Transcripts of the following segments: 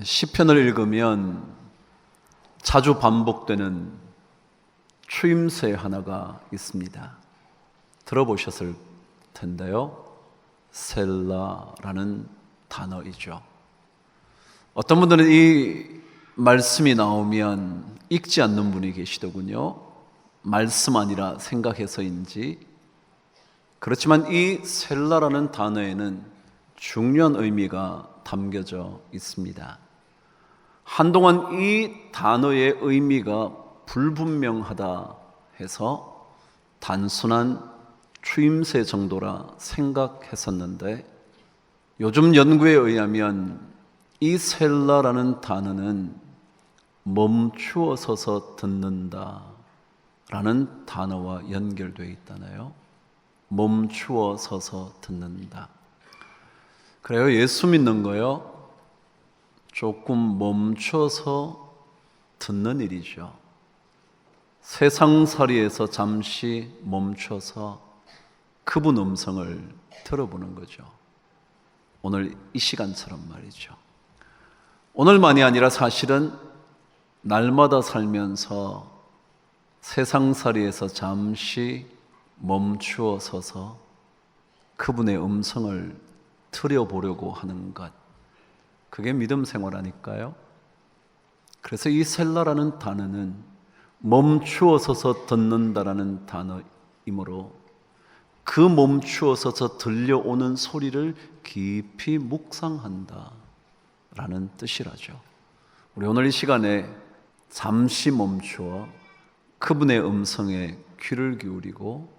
시편을 읽으면 자주 반복되는 추임새 하나가 있습니다. 들어보셨을 텐데요. 셀라라는 단어이죠. 어떤 분들은 이 말씀이 나오면 읽지 않는 분이 계시더군요. 말씀 아니라 생각해서인지. 그렇지만 이 셀라라는 단어에는 중요한 의미가 담겨져 있습니다. 한동안 이 단어의 의미가 불분명하다 해서 단순한 추임새 정도라 생각했었는데 요즘 연구에 의하면 이 셀라라는 단어는 멈추어 서서 듣는다 라는 단어와 연결되어 있다나요? 멈추어 서서 듣는다. 그래요. 예수 믿는 거요. 조금 멈춰서 듣는 일이죠. 세상살이에서 잠시 멈춰서 그분 음성을 들어보는 거죠. 오늘 이 시간처럼 말이죠. 오늘만이 아니라 사실은 날마다 살면서 세상살이에서 잠시 멈추어 서서 그분의 음성을 들여보려고 하는 것. 그게 믿음 생활 아닐까요? 그래서 이 셀라라는 단어는 멈추어 서서 듣는다라는 단어이므로 그 멈추어 서서 들려오는 소리를 깊이 묵상한다 라는 뜻이라죠. 우리 오늘 이 시간에 잠시 멈추어 그분의 음성에 귀를 기울이고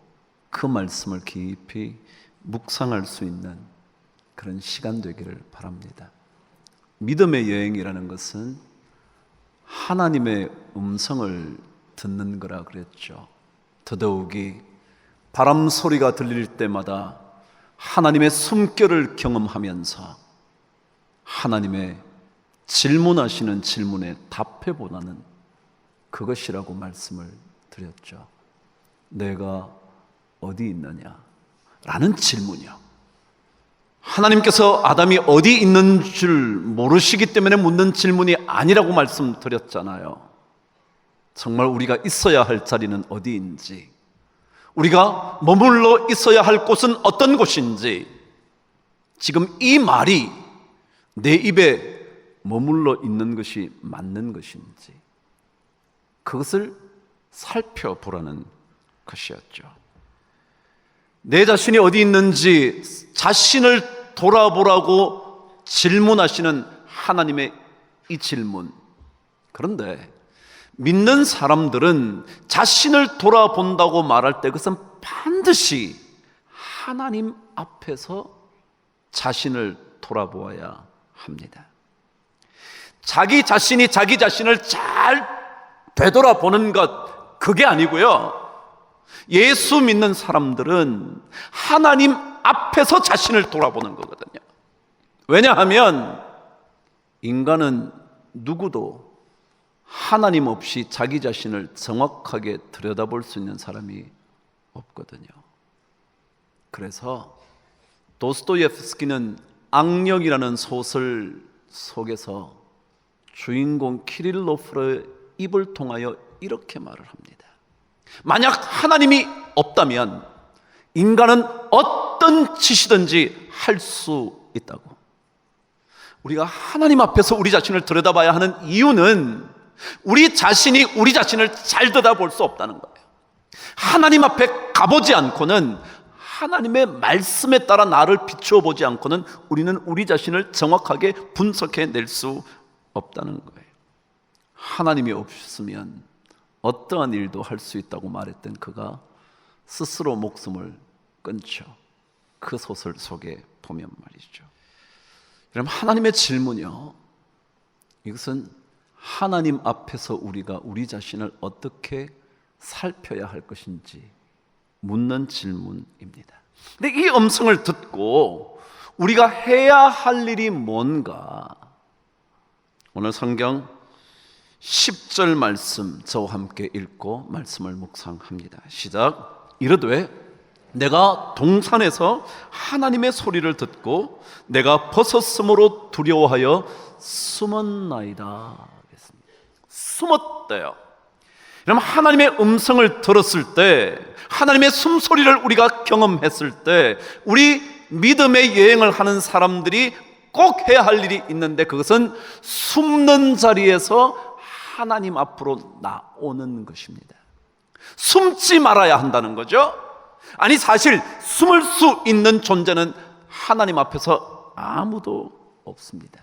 그 말씀을 깊이 묵상할 수 있는 그런 시간 되기를 바랍니다. 믿음의 여행이라는 것은 하나님의 음성을 듣는 거라 그랬죠. 더더욱이 바람 소리가 들릴 때마다 하나님의 숨결을 경험하면서 하나님의 질문하시는 질문에 답해보라는 그것이라고 말씀을 드렸죠. 내가 어디 있느냐? 라는 질문이요. 하나님께서 아담이 어디 있는 줄 모르시기 때문에 묻는 질문이 아니라고 말씀드렸잖아요. 정말 우리가 있어야 할 자리는 어디인지, 우리가 머물러 있어야 할 곳은 어떤 곳인지, 지금 이 말이 내 입에 머물러 있는 것이 맞는 것인지, 그것을 살펴보라는 것이었죠. 내 자신이 어디 있는지 자신을 돌아보라고 질문하시는 하나님의 이 질문. 그런데 믿는 사람들은 자신을 돌아본다고 말할 때 그것은 반드시 하나님 앞에서 자신을 돌아보아야 합니다. 자기 자신이 자기 자신을 잘 되돌아보는 것, 그게 아니고요. 예수 믿는 사람들은 하나님 앞에서 자신을 돌아보는 거거든요. 왜냐하면 인간은 누구도 하나님 없이 자기 자신을 정확하게 들여다볼 수 있는 사람이 없거든요. 그래서 도스토예프스키는 악령이라는 소설 속에서 주인공 키릴로프의 입을 통하여 이렇게 말을 합니다. 만약 하나님이 없다면 인간은 어떤 짓이든지 할 수 있다고. 우리가 하나님 앞에서 우리 자신을 들여다봐야 하는 이유는 우리 자신이 우리 자신을 잘 들여다볼 수 없다는 거예요. 하나님 앞에 가보지 않고는 하나님의 말씀에 따라 나를 비추어 보지 않고는 우리는 우리 자신을 정확하게 분석해 낼 수 없다는 거예요. 하나님이 없으면 어떠한 일도 할 수 있다고 말했던 그가 스스로 목숨을 끊죠. 그 소설 속에 보면 말이죠. 여러분, 하나님의 질문이요. 이것은 하나님 앞에서 우리가 우리 자신을 어떻게 살펴야 할 것인지 묻는 질문입니다. 근데 이 음성을 듣고 우리가 해야 할 일이 뭔가? 오늘 성경 10절 말씀 저와 함께 읽고 말씀을 묵상합니다. 시작. 이르되 내가 동산에서 하나님의 소리를 듣고 내가 벗었으므로 두려워하여 숨었나이다. 숨었대요. 여러분 하나님의 음성을 들었을 때 하나님의 숨소리를 우리가 경험했을 때 우리 믿음의 여행을 하는 사람들이 꼭 해야 할 일이 있는데 그것은 숨는 자리에서 하나님 앞으로 나오는 것입니다. 숨지 말아야 한다는 거죠. 아니 사실 숨을 수 있는 존재는 하나님 앞에서 아무도 없습니다.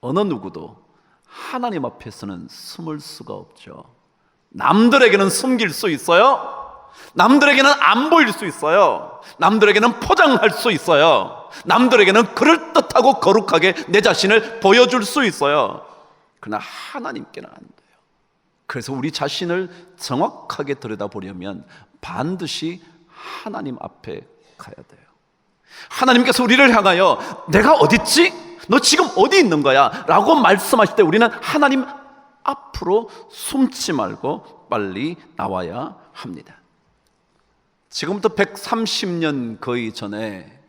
어느 누구도 하나님 앞에서는 숨을 수가 없죠. 남들에게는 숨길 수 있어요. 남들에게는 안 보일 수 있어요. 남들에게는 포장할 수 있어요. 남들에게는 그럴듯하고 거룩하게 내 자신을 보여줄 수 있어요. 그러나 하나님께는 안 돼요. 그래서 우리 자신을 정확하게 들여다보려면 반드시 하나님 앞에 가야 돼요. 하나님께서 우리를 향하여 내가 어딨지? 너 지금 어디 있는 거야? 라고 말씀하실 때 우리는 하나님 앞으로 숨지 말고 빨리 나와야 합니다. 지금부터 130년 거의 전에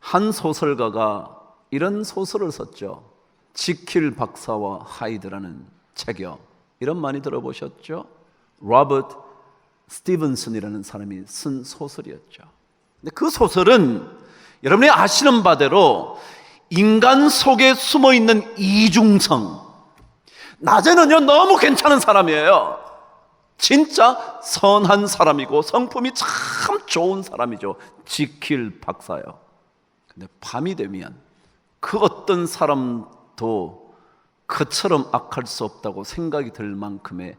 한 소설가가 이런 소설을 썼죠. 지킬 박사와 하이드라는 책이요. 이런 많이 들어보셨죠? 로버트 스티븐슨이라는 사람이 쓴 소설이었죠. 근데 그 소설은 여러분이 아시는 바대로 인간 속에 숨어 있는 이중성. 낮에는요, 너무 괜찮은 사람이에요. 진짜 선한 사람이고 성품이 참 좋은 사람이죠. 지킬 박사요. 근데 밤이 되면 그 어떤 사람도 그처럼 악할 수 없다고 생각이 들 만큼의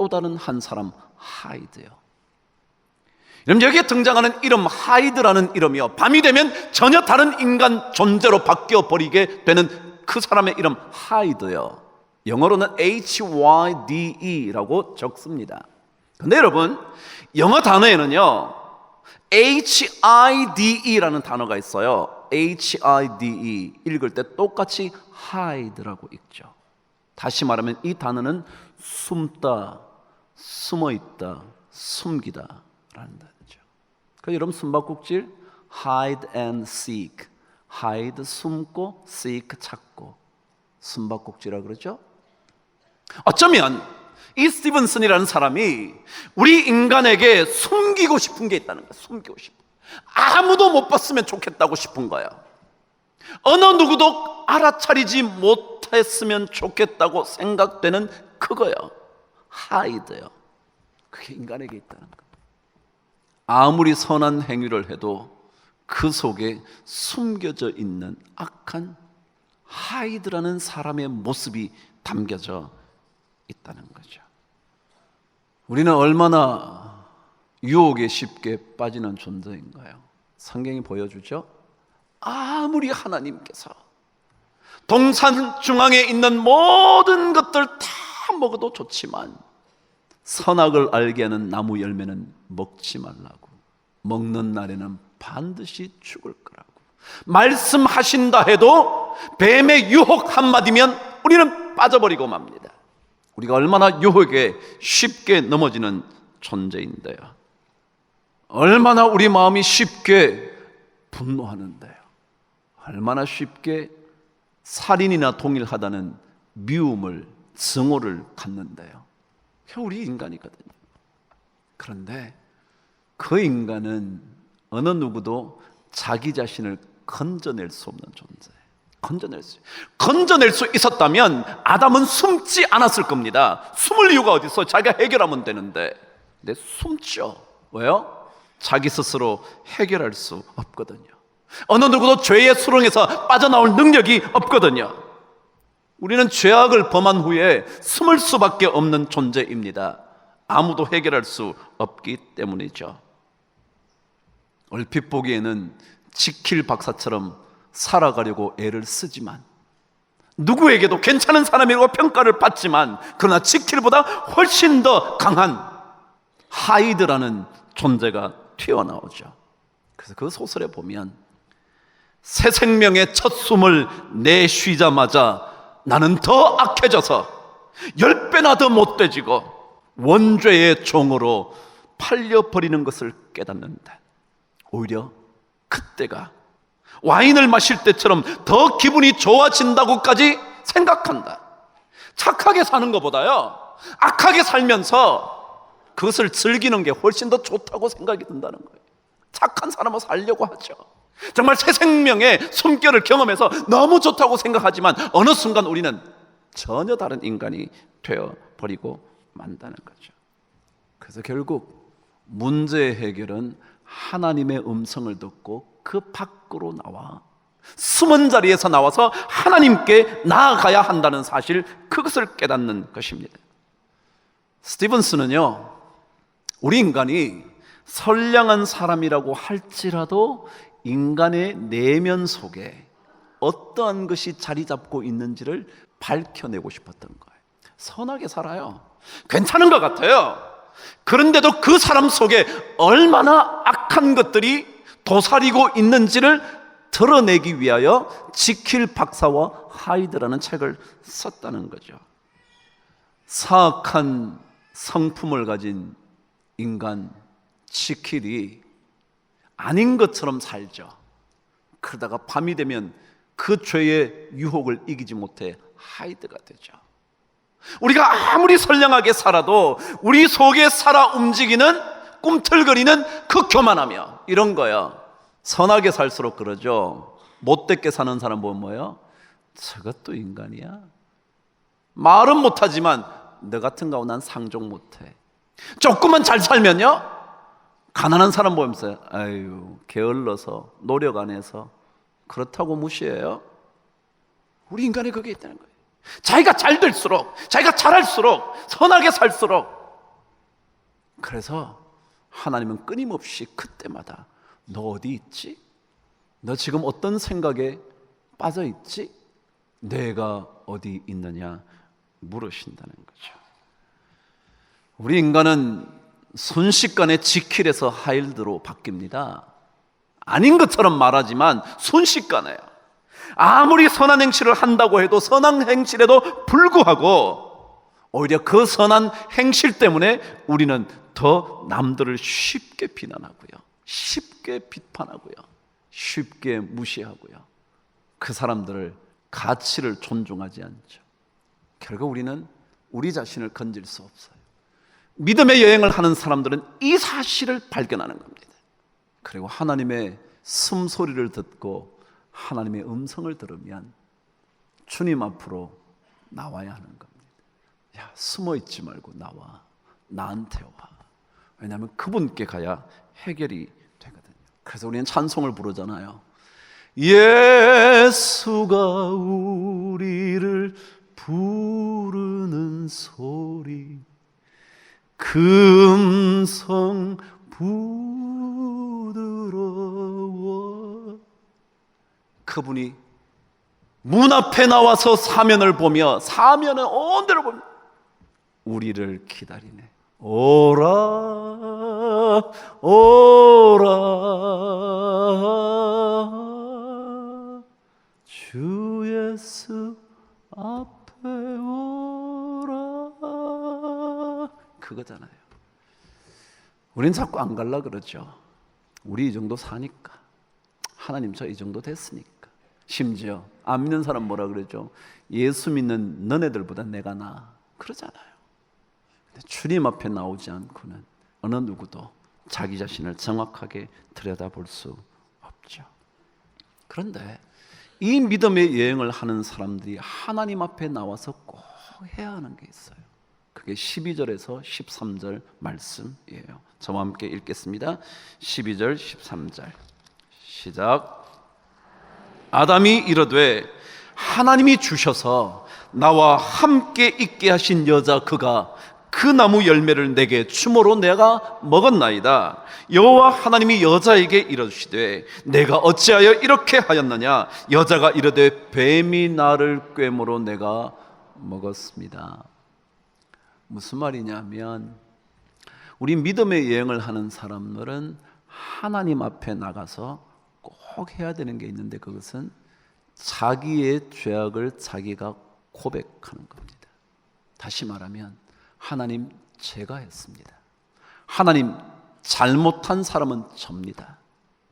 또 다른 한 사람 하이드요. 여러분 여기에 등장하는 이름 하이드라는 이름이요. 밤이 되면 전혀 다른 인간 존재로 바뀌어 버리게 되는 그 사람의 이름 하이드요. 영어로는 H-Y-D-E라고 적습니다. 근데 여러분, 영어 단어에는요, H-I-D-E라는 단어가 있어요. H-I-D-E. 읽을 때 똑같이 hide라고 읽죠. 다시 말하면 이 단어는 숨다, 숨어 있다, 숨기다 라는 단어죠. 그 여러분 숨바꼭질 hide and seek. hide 숨고 seek 찾고 숨바꼭질이라 그러죠. 어쩌면 이 스티븐슨이라는 사람이 우리 인간에게 숨기고 싶은 게 있다는 거야. 숨기고 싶어. 아무도 못 봤으면 좋겠다고 싶은 거야. 어느 누구도 알아차리지 못했으면 좋겠다고 생각되는 그거요. 하이드요. 그게 인간에게 있다는 거. 아무리 선한 행위를 해도 그 속에 숨겨져 있는 악한 하이드라는 사람의 모습이 담겨져 있다는 거죠. 우리는 얼마나 유혹에 쉽게 빠지는 존재인가요? 성경이 보여주죠. 아무리 하나님께서 동산 중앙에 있는 모든 것들 다 먹어도 좋지만 선악을 알게 하는 나무 열매는 먹지 말라고 먹는 날에는 반드시 죽을 거라고 말씀하신다 해도 뱀의 유혹 한마디면 우리는 빠져버리고 맙니다. 우리가 얼마나 유혹에 쉽게 넘어지는 존재인데요. 얼마나 우리 마음이 쉽게 분노하는데요. 얼마나 쉽게 살인이나 동일하다는 미움을, 증오를 갖는데요. 우리 인간이거든요. 그런데 그 인간은 어느 누구도 자기 자신을 건져낼 수 없는 존재. 건져낼 수 건져낼 수 있었다면 아담은 숨지 않았을 겁니다. 숨을 이유가 어디 있어? 자기가 해결하면 되는데. 근데 숨죠. 왜요? 자기 스스로 해결할 수 없거든요. 어느 누구도 죄의 수렁에서 빠져나올 능력이 없거든요. 우리는 죄악을 범한 후에 숨을 수밖에 없는 존재입니다. 아무도 해결할 수 없기 때문이죠. 얼핏 보기에는 지킬 박사처럼 살아가려고 애를 쓰지만 누구에게도 괜찮은 사람이라고 평가를 받지만 그러나 지킬보다 훨씬 더 강한 하이드라는 존재가 튀어나오죠. 그래서 그 소설에 보면 새 생명의 첫 숨을 내쉬자마자 나는 더 악해져서 열 배나 더 못돼지고 원죄의 종으로 팔려버리는 것을 깨닫는다. 오히려 그때가 와인을 마실 때처럼 더 기분이 좋아진다고까지 생각한다. 착하게 사는 것보다요, 악하게 살면서 그것을 즐기는 게 훨씬 더 좋다고 생각이 든다는 거예요. 착한 사람은 살려고 하죠. 정말 새 생명의 숨결을 경험해서 너무 좋다고 생각하지만 어느 순간 우리는 전혀 다른 인간이 되어 버리고 만다는 거죠. 그래서 결국 문제의 해결은 하나님의 음성을 듣고 그 밖으로 나와 숨은 자리에서 나와서 하나님께 나아가야 한다는 사실 그것을 깨닫는 것입니다. 스티븐스는요, 우리 인간이 선량한 사람이라고 할지라도 인간의 내면 속에 어떠한 것이 자리 잡고 있는지를 밝혀내고 싶었던 거예요. 선하게 살아요. 괜찮은 것 같아요. 그런데도 그 사람 속에 얼마나 악한 것들이 도사리고 있는지를 드러내기 위하여 지킬 박사와 하이드라는 책을 썼다는 거죠. 사악한 성품을 가진 인간 지킬이 아닌 것처럼 살죠. 그러다가 밤이 되면 그 죄의 유혹을 이기지 못해 하이드가 되죠. 우리가 아무리 선량하게 살아도 우리 속에 살아 움직이는 꿈틀거리는 그 교만하며 이런 거요. 선하게 살수록 그러죠. 못되게 사는 사람 보면 뭐예요? 저것도 인간이야. 말은 못하지만 너 같은 가고 난 상종 못해. 조금만 잘 살면요. 가난한 사람 보면서 아유 게을러서 노력 안 해서 그렇다고 무시해요. 우리 인간이 그게 있다는 거예요. 자기가 잘 될수록 자기가 잘할수록 선하게 살수록 그래서 하나님은 끊임없이 그때마다 너 어디 있지? 너 지금 어떤 생각에 빠져 있지? 내가 어디 있느냐 물으신다는 거죠. 우리 인간은 순식간에 지킬에서 하일드로 바뀝니다. 아닌 것처럼 말하지만 순식간에요. 아무리 선한 행실을 한다고 해도 선한 행실에도 불구하고 오히려 그 선한 행실 때문에 우리는 더 남들을 쉽게 비난하고요. 쉽게 비판하고요. 쉽게 무시하고요. 그 사람들을 가치를 존중하지 않죠. 결국 우리는 우리 자신을 건질 수 없어요. 믿음의 여행을 하는 사람들은 이 사실을 발견하는 겁니다. 그리고 하나님의 숨소리를 듣고 하나님의 음성을 들으면 주님 앞으로 나와야 하는 겁니다. 야, 숨어 있지 말고 나와. 나한테 와. 왜냐하면 그분께 가야 해결이 되거든요. 그래서 우리는 찬송을 부르잖아요. 예수가 우리를 부르는 소리 금성 부드러워. 그분이 문 앞에 나와서 사면을 보며 사면은 온 데를 보며 우리를 기다리네. 오라 오라. 주 예수 앞에 오라 그거잖아요. 우린 자꾸 안 갈라 그러죠. 우리 이 정도 사니까. 하나님 저 이 정도 됐으니까. 심지어 안 믿는 사람 뭐라 그러죠? 예수 믿는 너네들보다 내가 나. 그러잖아요. 근데 주님 앞에 나오지 않고는 어느 누구도 자기 자신을 정확하게 들여다볼 수 없죠. 그런데 이 믿음의 여행을 하는 사람들이 하나님 앞에 나와서 꼭 해야 하는 게 있어요. 그게 12절에서 13절 말씀이에요. 저와 함께 읽겠습니다. 12절, 13절. 시작. 아담이 이르되 하나님이 주셔서 나와 함께 있게 하신 여자 그가 그 나무 열매를 내게 주모로 내가 먹었나이다. 여호와 하나님이 여자에게 이르시되 내가 어찌하여 이렇게 하였느냐? 여자가 이르되 뱀이 나를 꿰므로 내가 먹었습니다. 무슨 말이냐면 우리 믿음의 여행을 하는 사람들은 하나님 앞에 나가서 꼭 해야 되는 게 있는데 그것은 자기의 죄악을 자기가 고백하는 겁니다. 다시 말하면 하나님 제가 했습니다. 하나님 잘못한 사람은 접니다.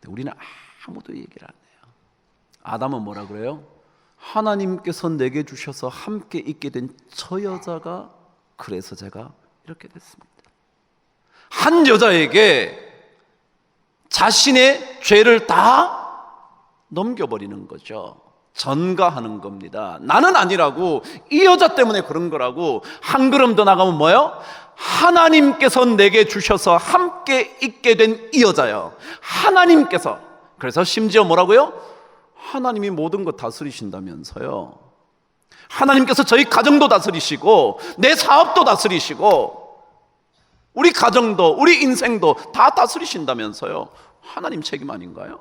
우리는 아무도 얘기를 안 해요. 아담은 뭐라 그래요? 하나님께서 내게 주셔서 함께 있게 된 저 여자가 그래서 제가 이렇게 됐습니다. 한 여자에게 자신의 죄를 다 넘겨버리는 거죠. 전가하는 겁니다. 나는 아니라고 이 여자 때문에 그런 거라고 한 걸음 더 나가면 뭐요? 하나님께서 내게 주셔서 함께 있게 된 이 여자요. 하나님께서 그래서 심지어 뭐라고요? 하나님이 모든 것 다스리신다면서요. 하나님께서 저희 가정도 다스리시고 내 사업도 다스리시고 우리 가정도 우리 인생도 다 다스리신다면서요. 하나님 책임 아닌가요?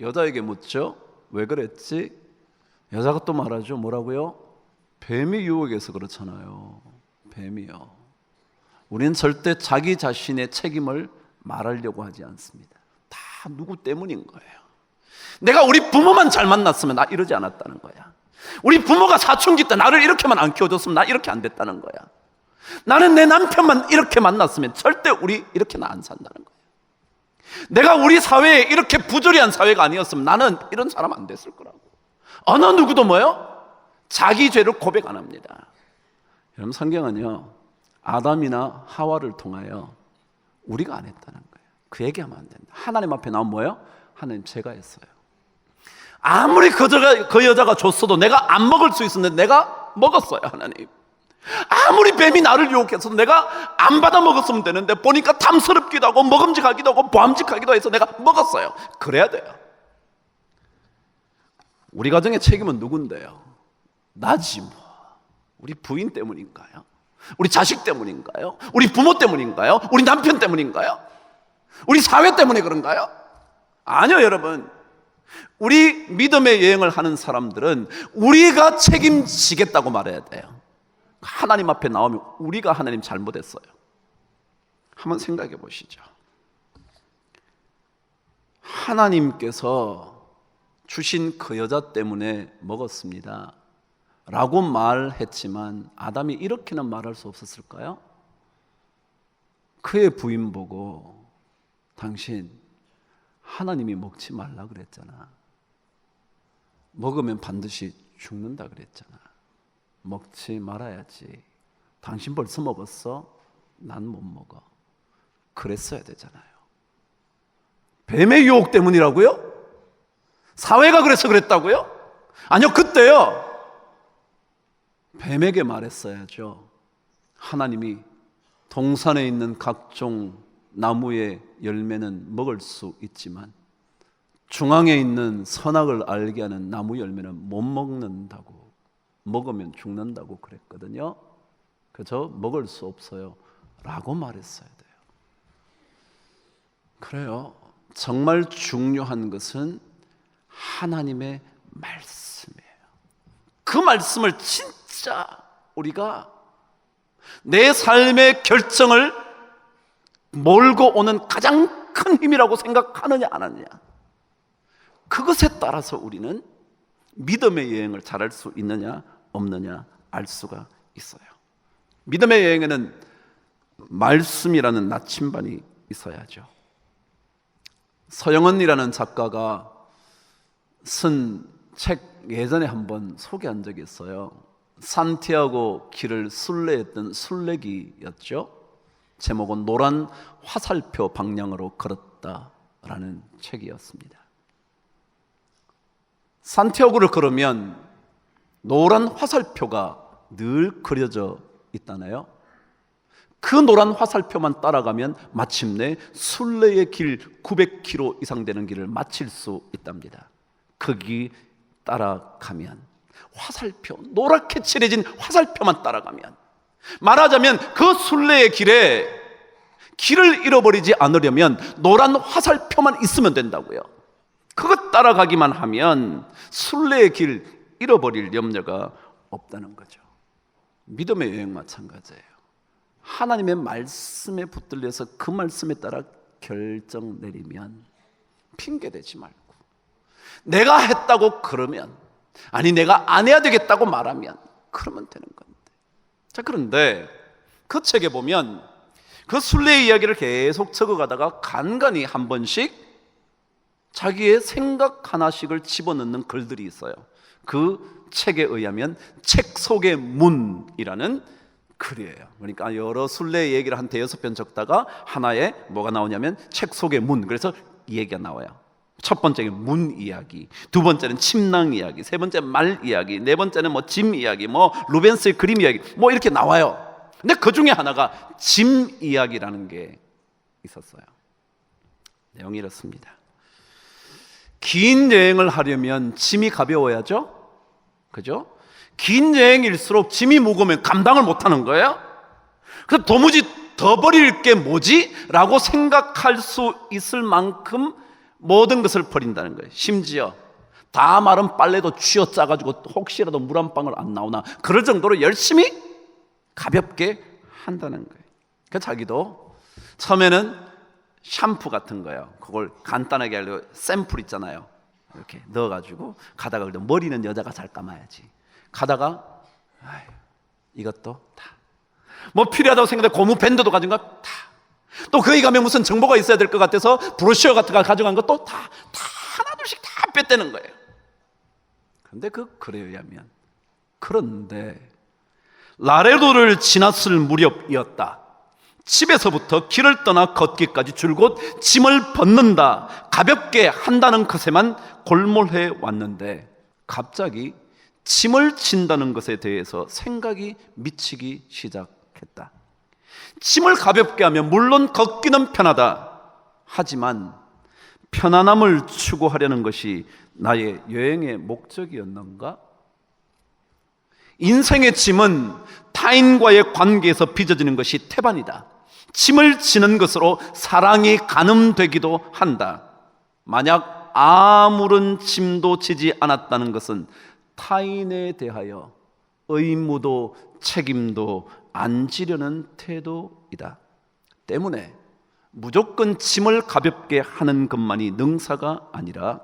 여자에게 묻죠. 왜 그랬지? 여자가 또 말하죠. 뭐라고요? 뱀이 유혹해서 그렇잖아요. 뱀이요. 우리는 절대 자기 자신의 책임을 말하려고 하지 않습니다. 다 누구 때문인 거예요. 내가 우리 부모만 잘 만났으면 나 이러지 않았다는 거야. 우리 부모가 사춘기 때 나를 이렇게만 안 키워줬으면 나 이렇게 안 됐다는 거야. 나는 내 남편만 이렇게 만났으면 절대 우리 이렇게는 안 산다는 거야. 내가 우리 사회에 이렇게 부조리한 사회가 아니었으면 나는 이런 사람 안 됐을 거라고. 어느 누구도 뭐요? 자기 죄를 고백 안 합니다. 여러분 성경은요. 아담이나 하와를 통하여 우리가 안 했다는 거예요. 그 얘기하면 안 된다. 하나님 앞에 나온 뭐예요? 하나님 제가 했어요. 아무리 그 여자가, 그 여자가 줬어도 내가 안 먹을 수 있었는데 내가 먹었어요, 하나님. 아무리 뱀이 나를 유혹해서 내가 안 받아 먹었으면 되는데 보니까 탐스럽기도 하고 먹음직하기도 하고 보암직하기도 해서 내가 먹었어요. 그래야 돼요. 우리 가정의 책임은 누군데요? 나지 뭐. 우리 부인 때문인가요? 우리 자식 때문인가요? 우리 부모 때문인가요? 우리 남편 때문인가요? 우리 사회 때문에 그런가요? 아니요, 여러분. 우리 믿음의 여행을 하는 사람들은 우리가 책임지겠다고 말해야 돼요. 하나님 앞에 나오면 우리가 하나님 잘못했어요. 한번 생각해 보시죠. 하나님께서 주신 그 여자 때문에 먹었습니다. 라고 말했지만 아담이 이렇게는 말할 수 없었을까요? 그의 부인 보고 당신 하나님이 먹지 말라 그랬잖아. 먹으면 반드시 죽는다 그랬잖아. 먹지 말아야지. 당신 벌써 먹었어? 난 못 먹어. 그랬어야 되잖아요. 뱀의 유혹 때문이라고요? 사회가 그래서 그랬다고요? 아니요, 그때요. 뱀에게 말했어야죠. 하나님이 동산에 있는 각종 나무의 열매는 먹을 수 있지만 중앙에 있는 선악을 알게 하는 나무 열매는 못 먹는다고 먹으면 죽는다고 그랬거든요. 그저 먹을 수 없어요. 라고 말했어야 돼요. 그래요. 정말 중요한 것은 하나님의 말씀이에요. 그 말씀을 진짜 우리가 내 삶의 결정을 몰고 오는 가장 큰 힘이라고 생각하느냐 안 하느냐. 그것에 따라서 우리는 믿음의 여행을 잘할 수 있느냐 없느냐 알 수가 있어요. 믿음의 여행에는 말씀이라는 나침반이 있어야죠. 서영은이라는 작가가 쓴 책 예전에 한번 소개한 적이 있어요. 산티아고 길을 순례했던 순례기였죠. 제목은 노란 화살표 방향으로 걸었다라는 책이었습니다. 산티아고를 걸으면 노란 화살표가 늘 그려져 있다나요? 그 노란 화살표만 따라가면 마침내 순례의 길 900km 이상 되는 길을 마칠 수 있답니다. 거기 따라가면 화살표 노랗게 칠해진 화살표만 따라가면 말하자면 그 순례의 길에 길을 잃어버리지 않으려면 노란 화살표만 있으면 된다고요. 그것 따라가기만 하면 순례의 길 잃어버릴 염려가 없다는 거죠. 믿음의 여행 마찬가지예요. 하나님의 말씀에 붙들려서 그 말씀에 따라 결정 내리면 핑계 대지 말고 내가 했다고 그러면 아니 내가 안 해야 되겠다고 말하면 그러면 되는 건데. 자 그런데 그 책에 보면 그 순례의 이야기를 계속 적어가다가 간간히 한 번씩 자기의 생각 하나씩을 집어넣는 글들이 있어요. 그 책에 의하면 책 속의 문이라는 글이에요. 그러니까 여러 순례 얘기를 한 대여섯 편 적다가 하나에 뭐가 나오냐면 책 속의 문. 그래서 이 얘기가 나와요. 첫 번째는 문 이야기, 두 번째는 침낭 이야기, 세 번째는 말 이야기, 네 번째는 뭐 짐 이야기, 뭐 루벤스의 그림 이야기, 뭐 이렇게 나와요. 근데 그 중에 하나가 짐 이야기라는 게 있었어요. 내용이 이렇습니다. 긴 여행을 하려면 짐이 가벼워야죠. 그죠? 긴 여행일수록 짐이 무거우면 감당을 못 하는 거예요. 그래서 도무지 더 버릴 게 뭐지? 라고 생각할 수 있을 만큼 모든 것을 버린다는 거예요. 심지어 다 마른 빨래도 쥐어 짜가지고 혹시라도 물 한 방울 안 나오나 그럴 정도로 열심히 가볍게 한다는 거예요. 그 자기도 처음에는 샴푸 같은 거예요. 그걸 간단하게 하려고 샘플 있잖아요. 이렇게 넣어가지고 가다가 그래도 머리는 여자가 잘 감아야지. 가다가 아휴, 이것도 다. 뭐 필요하다고 생각해 고무 밴드도 가져간 거 다. 또 거기 가면 무슨 정보가 있어야 될 것 같아서 브로셔 같은 거 가져간 것도 다, 다 하나둘씩 다 뺐다는 거예요. 그런데 그 글에 의하면 그런데 라레도를 지났을 무렵이었다. 집에서부터 길을 떠나 걷기까지 줄곧 짐을 벗는다, 가볍게 한다는 것에만 골몰해 왔는데 갑자기 짐을 진다는 것에 대해서 생각이 미치기 시작했다. 짐을 가볍게 하면 물론 걷기는 편하다. 하지만 편안함을 추구하려는 것이 나의 여행의 목적이었는가? 인생의 짐은 타인과의 관계에서 빚어지는 것이 태반이다. 짐을 지는 것으로 사랑이 가늠되기도 한다. 만약 아무런 짐도 지지 않았다는 것은 타인에 대하여 의무도 책임도 안 지려는 태도이다. 때문에 무조건 짐을 가볍게 하는 것만이 능사가 아니라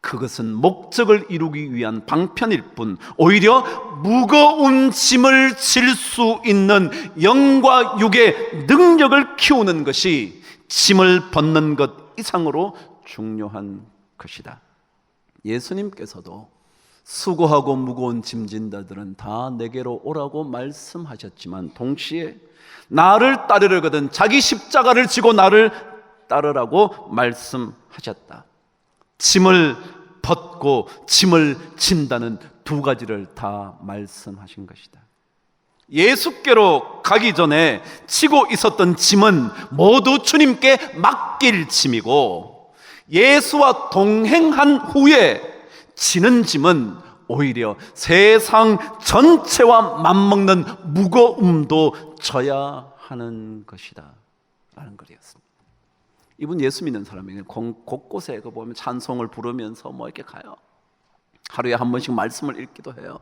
그것은 목적을 이루기 위한 방편일 뿐 오히려 무거운 짐을 질 수 있는 영과 육의 능력을 키우는 것이 짐을 벗는 것 이상으로 중요한 것이다. 예수님께서도 수고하고 무거운 짐진다들은 다 내게로 오라고 말씀하셨지만 동시에 나를 따르려거든 자기 십자가를 지고 나를 따르라고 말씀하셨다. 짐을 벗고 짐을 진다는 두 가지를 다 말씀하신 것이다. 예수께로 가기 전에 치고 있었던 짐은 모두 주님께 맡길 짐이고 예수와 동행한 후에 지는 짐은 오히려 세상 전체와 맞먹는 무거움도 져야 하는 것이다. 라는 글이었습니다. 이분 예수 믿는 사람이에요. 곳곳에 그 보면 찬송을 부르면서 뭐 이렇게 가요. 하루에 한 번씩 말씀을 읽기도 해요.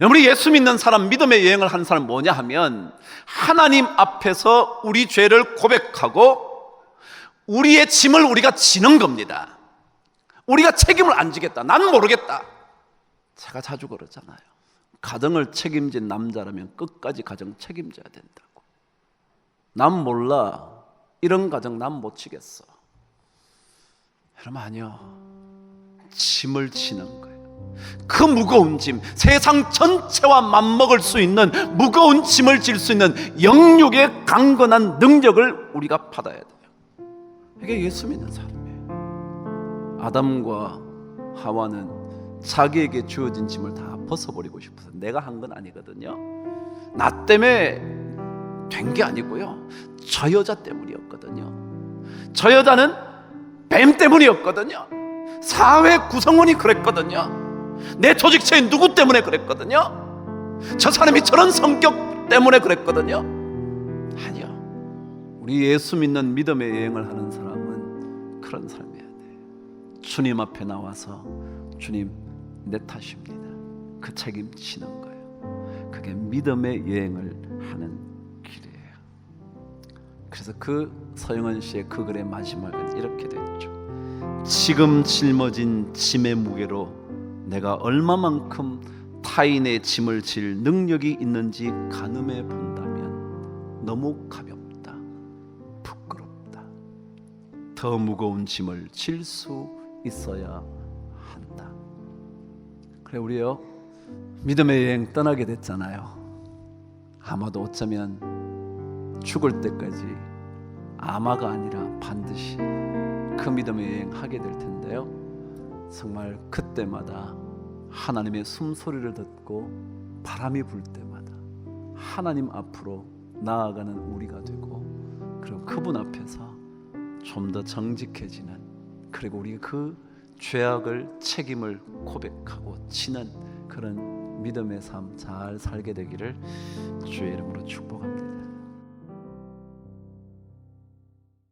우리 예수 믿는 사람, 믿음의 여행을 하는 사람 뭐냐 하면 하나님 앞에서 우리 죄를 고백하고 우리의 짐을 우리가 지는 겁니다. 우리가 책임을 안 지겠다. 나는 모르겠다. 제가 자주 그러잖아요. 가정을 책임진 남자라면 끝까지 가정 책임져야 된다고. 난 몰라. 이런 가정 난 못 치겠어. 여러분 아니요. 짐을 지는 거예요. 그 무거운 짐, 세상 전체와 맞먹을 수 있는 무거운 짐을 질 수 있는 영육의 강건한 능력을 우리가 받아야 돼요. 이게 예수 믿는 사람이에요. 아담과 하와는 자기에게 주어진 짐을 다 벗어버리고 싶어서 내가 한 건 아니거든요. 나 때문에 된 게 아니고요. 저 여자 때문이었거든요. 저 여자는 뱀 때문이었거든요. 사회 구성원이 그랬거든요. 내 조직체인 누구 때문에 그랬거든요. 저 사람이 저런 성격 때문에 그랬거든요. 아니요. 우리 예수 믿는 믿음의 여행을 하는 사람은 그런 돼. 주님 앞에 나와서 주님 내 탓입니다. 그 책임지는 거예요. 그게 믿음의 여행을 하는 길이에요. 그래서 그 서영은 씨의 그 글의 마지막은 이렇게 됐죠. 지금 짊어진 짐의 무게로 내가 얼마만큼 타인의 짐을 질 능력이 있는지 가늠해 본다면 너무 가볍다, 부끄럽다. 더 무거운 짐을 질수 있어야 한다. 그래 우리요 믿음의 여행 떠나게 됐잖아요. 아마도 어쩌면 죽을 때까지 아마가 아니라 반드시 그 믿음의 여행 하게 될 텐데요. 정말 그때마다 하나님의 숨소리를 듣고 바람이 불 때마다 하나님 앞으로 나아가는 우리가 되고 그리고 그분 앞에서 좀 더 정직해지는 그리고 우리가 그 죄악을 책임을 고백하고 치는 그런 믿음의 삶 잘 살게 되기를 주의 이름으로 축복합니다.